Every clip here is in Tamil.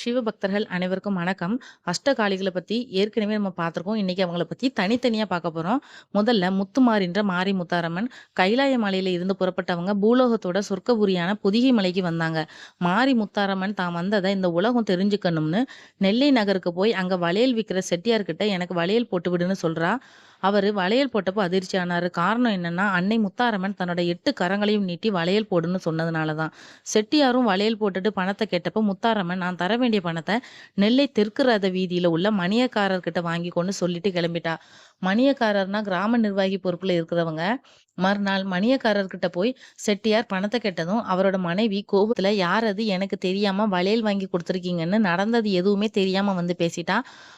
சிவபக்தர்கள் அனைவருக்கும் வணக்கம். அஷ்டகாளிகளை பத்தி ஏற்கனவே நம்ம பார்த்துருக்கோம். இன்னைக்கு அவங்கள பத்தி தனித்தனியா பார்க்க போறோம். முதல்ல முத்துமாரின்ற மாரி முத்தாரம்மன். கைலாய மலையில இருந்து புறப்பட்டவங்க பூலோகத்தோட சொர்க்கபுரியான புதிகை மலைக்கு வந்தாங்க. மாரி முத்தாரம்மன் தான் வந்ததை இந்த உலகம் தெரிஞ்சுக்கணும்னு நெல்லை நகருக்கு போய் அங்க வளையல் விற்கிற செட்டியார்கிட்ட எனக்கு வளையல் போட்டு விடுன்னு சொல்றா. அவர் வளையல் போட்டப்போ அதிர்ச்சி ஆனாரு. காரணம் என்னன்னா, அன்னை முத்தாரம்மன் தன்னோட எட்டு கரங்களையும் நீட்டி வளையல் போடுன்னு சொன்னதுனால தான். செட்டியாரும் வளையல் போட்டுட்டு பணத்தை கேட்டப்போ முத்தாரம்மன் நான் தர வேண்டிய பணத்தை நெல்லை தெற்கு ரத வீதியில உள்ள மணியக்காரர்கிட்ட வாங்கி கொண்டு சொல்லிட்டு கிளம்பிட்டா. மணியக்காரர்னா கிராம நிர்வாகி பொறுப்புல இருக்கிறவங்க. மறுநாள் மணியக்காரர்கிட்ட போய் செட்டியார் பணத்தை கேட்டதும், அவரோட மனைவி கோபத்துல யார் அது எனக்கு தெரியாம வளையல் வாங்கி கொடுத்துருக்கீங்கன்னு நடந்தது எதுவுமே தெரியாம வந்து பேசிட்டா.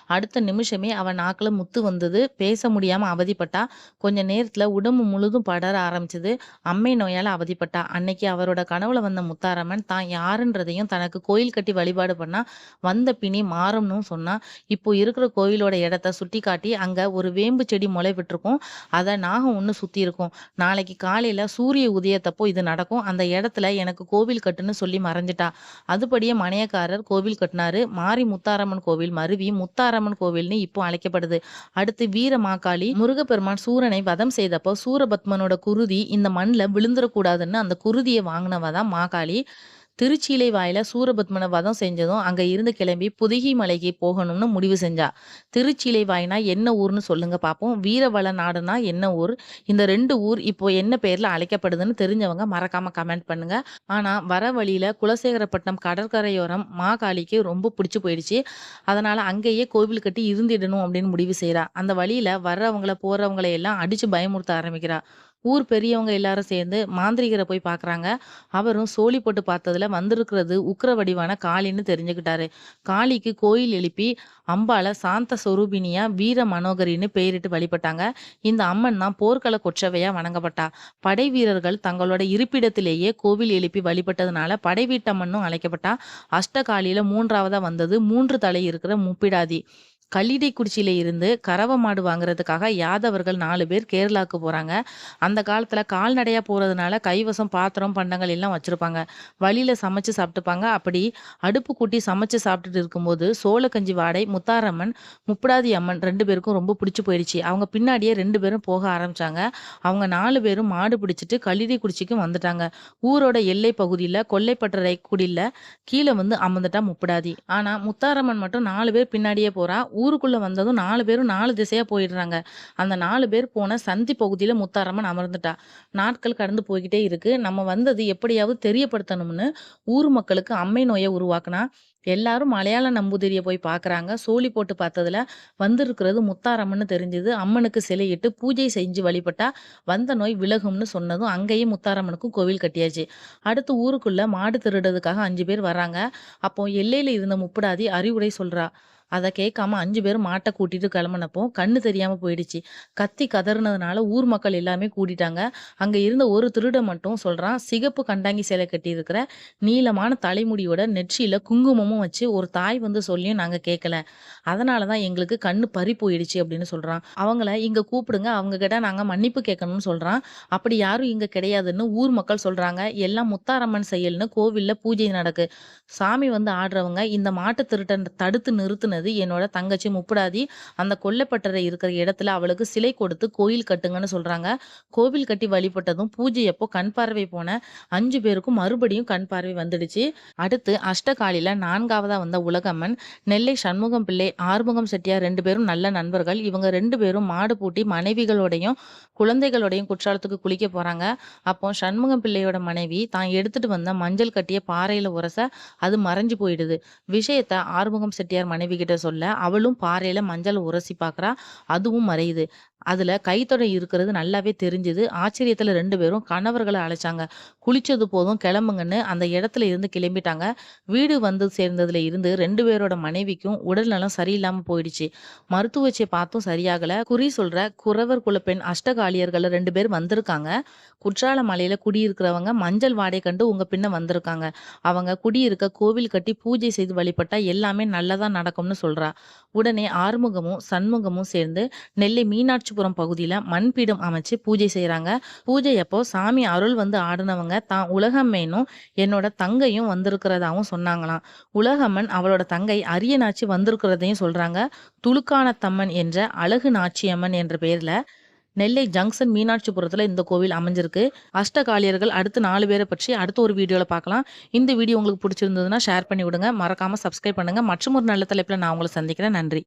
அடுத்த நிமிஷமே அவன் நாக்குல முத்து வந்தது. பேச முடியாம அவதிப்பட்டா. கொஞ்ச நேரத்துல உடம்பு முழுதும் படர ஆரம்பிச்சது. அம்மை நோயால அவதிப்பட்டா. அன்னைக்கு அவரோட கனவுல வந்த முத்தாரம்மன் தான் யாருன்றதையும் தனக்கு கோயில் கட்டி வழிபாடு பண்ணா வந்த பிணி மாறும்னும் சொன்னா. இப்போ இருக்கிற கோயிலோட இடத்த சுட்டிக்காட்டி அங்க ஒரு வேம்பு செடி முளை விட்டுருக்கும். அதை நாகம் ஒன்று சுற்றி இருக்கும். நாளைக்கு காலையில் சூரிய உதயத்தப்போ இது நடக்கும். அந்த இடத்துல எனக்கு கோவில் கட்டுன்னு சொல்லி மறைஞ்சிட்டா. அதுபடியே மணியக்காரர் கோவில் கட்டினாரு மாரி முத்தாரம்மன் கோவில் மருவி முத்தாரம்மன் கோவில்னு இப்போ அழைக்கப்படுது. அடுத்து வீர மாகாளி முருகப்பெருமான் சூரனை வதம் செய்தப்போ சூரபத்மனோட குருதி இந்த மண்ணில் விழுந்துடக்கூடாதுன்னு அந்த குருதியை வாங்கினவ தான் மாகாளி. திருச்சியிலை வாயில சூரபத்மனை வதம் செஞ்சதும் அங்க இருந்து கிளம்பி புதுகி மலைக்கு போகணும்னு முடிவு செஞ்சா. திருச்சியிலை வாய்னா என்ன ஊர்னு சொல்லுங்க பார்ப்போம் வீரவள நாடுனா என்ன ஊர்? இந்த ரெண்டு ஊர் இப்போ என்ன பேர்ல அழைக்கப்படுதுன்னு தெரிஞ்சவங்க மறக்காம கமெண்ட் பண்ணுங்க. ஆனா வர வழியில குலசேகரப்பட்டினம் கடற்கரையோரம் மாகாளிக்கு ரொம்ப பிடிச்சு போயிடுச்சு. அதனால அங்கேயே கோவில் கட்டி இருந்திடணும் அப்படின்னு முடிவு செய்யறா அந்த வழியில வர்றவங்கள போறவங்களை எல்லாம் அடிச்சு பயமுறுத்த ஆரம்பிக்கிறா. ஊர் பெரியவங்க எல்லாரும் சேர்ந்து மாந்திரிகரை போய் பார்க்குறாங்க. அவரும் சோழி போட்டு பார்த்ததுல வந்திருக்கிறது உக்ர வடிவான காளின்னு தெரிஞ்சுக்கிட்டாரு. காளிக்கு கோயில் எழுப்பி அம்பாள சாந்த சொரூபினியா வீர மனோகரின்னு பெயரிட்டு வழிபட்டாங்க. இந்த அம்மன் தான் போர்க்கள கொற்றவையா வணங்கப்பட்டா. படை வீரர்கள் தங்களோட இருப்பிடத்திலேயே கோவில் எழுப்பி வழிபட்டதுனால படைவீட்டம்மன்னும் அழைக்கப்பட்டா. அஷ்டகாலியில மூன்றாவதா வந்தது மூன்று தலை இருக்கிற முப்பிடாதி. கல்லிடைக்குறிச்சியில இருந்து கறவ மாடு வாங்குறதுக்காக யாதவர்கள் நாலு பேர் கேரளாவுக்கு போறாங்க. அந்த காலத்துல கால்நடையா போறதுனால கைவசம் பாத்திரம், பண்டங்கள் எல்லாம் வச்சிருப்பாங்க. வழியில சமைச்சு சாப்பிட்டுப்பாங்க. அப்படி அடுப்பு கூட்டி சமைச்சு சாப்பிட்டுட்டு இருக்கும்போது சோளக்கஞ்சி வாடை முத்தாரம்மன், முப்படாதி அம்மன் ரெண்டு பேருக்கும் ரொம்ப பிடிச்சி போயிடுச்சு. அவங்க பின்னாடியே ரெண்டு பேரும் போக ஆரம்பிச்சாங்க. அவங்க நாலு பேரும் மாடு பிடிச்சிட்டு கல்லிடைக்குறிச்சிக்கும் வந்துட்டாங்க. ஊரோட எல்லை பகுதியில கொல்லைப்பட்டறை குடியில கீழே வந்து அமர்ந்துட்டா முப்படாதி ஆனா முத்தாரம்மன் மட்டும் நாலு பேர் பின்னாடியே போறா. ஊருக்குள்ளே வந்ததும் நாலு பேரும் நாலு திசையாக போயிடுறாங்க. அந்த நாலு பேர் போன சந்தி பகுதியில் முத்தாரம்மன் அமர்ந்துட்டா. நாட்கள் கடந்து போய்கிட்டே இருக்குது நம்ம வந்தது எப்படியாவது தெரியப்படுத்தணும்னு ஊர் மக்களுக்கு அம்மை நோயை உருவாக்குனா. எல்லாரும் மலையாள நம்பூதிரியை போய் பார்க்குறாங்க. சோழி போட்டு பார்த்ததுல வந்திருக்கிறது முத்தாரம்மன்னு தெரிஞ்சது. அம்மனுக்கு சிலையிட்டு பூஜை செஞ்சு வழிபட்டா வந்த நோய் விலகும்னு சொன்னதும் அங்கேயே முத்தாரம்மனுக்கும் கோவில் கட்டியாச்சு. அடுத்து ஊருக்குள்ள மாடு திருடுறதுக்காக அஞ்சு பேர் வராங்க அப்போ எல்லையில் இருந்த முப்பிடாதி அறிவுரை சொல்றா. அதை கேட்காம அஞ்சு பேரும் மாட்டை கூட்டிட்டு கிளம்புனப்போ கண்ணு தெரியாம போயிடுச்சு. கத்தி கதறினதுனால ஊர் மக்கள் எல்லாமே கூட்டிட்டாங்க அங்க இருந்த ஒரு திருடன் மட்டும் சொல்றான். சிகப்பு கண்டாங்கி சேலை கட்டியிருக்கிற நீளமான தலைமுடியோட நெற்றியில குங்குமமும் வச்சு ஒரு தாய் வந்து சொல்லியும் நாங்க கேட்கல. அதனாலதான் எங்களுக்கு கண்ணு பறி போயிடுச்சு அப்படின்னு சொல்றான். அவங்கள இங்க கூப்பிடுங்க. அவங்க கிட்ட நாங்க மன்னிப்பு கேட்கணும்னு சொல்றான். அப்படி யாரும் இங்க கிடையாதுன்னு ஊர் மக்கள் சொல்றாங்க. எல்லாம் முத்தாரம்மன் செயல்னு கோவில்ல பூஜை நடக்கு. சாமி வந்து ஆடுறவங்க இந்த மாட்டு திருட்டன் தடுத்து நிறுத்தினது என்னோட தங்கச்சி முப்படாதி அந்த கொல்லைப்பட்டறை இருக்கிற இடத்துல அவளுக்கு சிலை கொடுத்து கோயில் கட்டுங்கன்னு சொல்றாங்க. கோவில் கட்டி வழிபட்டதும் பூஜை பூஜையப்போ கண் பார்வை போன அஞ்சு பேருக்கும் மறுபடியும் கண் பார்வை வந்துடுச்சு. அடுத்து அஷ்டகாளியில 4வதா வந்த உலகம்மன். நெல்லை சண்முகம் பிள்ளை, ஆறுமுகம் செட்டியார் ரெண்டு பேரும் நல்ல நண்பர்கள். இவங்க ரெண்டு பேரும் மாடு பூட்டி மனைவிகளோடையும், குழந்தைகளோடையும் குற்றாலத்துக்கு குளிக்க போறாங்க. அப்போ சண்முகம் பிள்ளையோட மனைவி தான் எடுத்துட்டு வந்த மஞ்சள் கட்டிய பாறையில உரச அது மறைஞ்சு போயிடுது. விஷயத்த ஆறுமுகம் செட்டியார் மனைவி கிட்ட சொல்ல அவளும் பாறையில மஞ்சள் உரசி பார்க்குறா. அதுவும் மறையுது. அதுல கைத்தொடை இருக்கிறது நல்லாவே தெரிஞ்சுது. ஆச்சரியத்துல ரெண்டு பேரும் கணவர்களை அழைச்சாங்க. குளிச்சது போதும் கிளம்புங்கன்னு அந்த இடத்துல இருந்து கிளம்பிட்டாங்க. வீடு வந்து சேர்ந்ததுல இருந்து ரெண்டு பேரோட மனைவிக்கும் உடல்நலம் சரியில்லாம போயிடுச்சு. மருத்துவச்சை பார்த்தும் சரியாகல. குறி சொல்ற குறவர் குலப்பெண் அஷ்டகாலியர்கள் ரெண்டு பேர் வந்திருக்காங்க. குற்றால மலையில குடியிருக்கிறவங்க மஞ்சள் வாடை கண்டு உங்க பின்ன வந்திருக்காங்க. அவங்க குடியிருக்க கோவில் கட்டி பூஜை செய்து வழிபட்டா எல்லாமே நல்லதா நடக்கும்னு சொல்றா. உடனே ஆறுமுகமும், சண்முகமும் சேர்ந்து நெல்லை மீனாட்சிபுரம் பகுதியில மண்பீடம் அமைச்சு பூஜை செய்கிறாங்க பூஜை அப்போ சாமி அருள் வந்து ஆடினவங்க தான் உலகம்மேனும் என்னோட தங்கையும் வந்திருக்கிறதாவும் சொன்னாங்களாம். உலகம்மன் அவளோட தங்கை அரியநாச்சி வந்திருக்கிறதையும் சொல்றாங்க. துலுக்கானத்தம்மன் என்ற அழகு நாச்சியம்மன் என்ற பெயரில் நெல்லை ஜங்ஷன் மீனாட்சிபுரத்தில் இந்த கோவில் அமைஞ்சிருக்கு. அஷ்டகாளியர்கள் அடுத்து நாலு பேரை பற்றி அடுத்த ஒரு வீடியோவில் பார்க்கலாம். இந்த வீடியோ உங்களுக்கு பிடிச்சிருந்ததுன்னா ஷேர் பண்ணி விடுங்க. மறக்காமல் சப்ஸ்கிரைப் பண்ணுங்கள் மற்றும் ஒரு நல்ல தலைப்பில் நான் உங்களை சந்திக்கிறேன். நன்றி.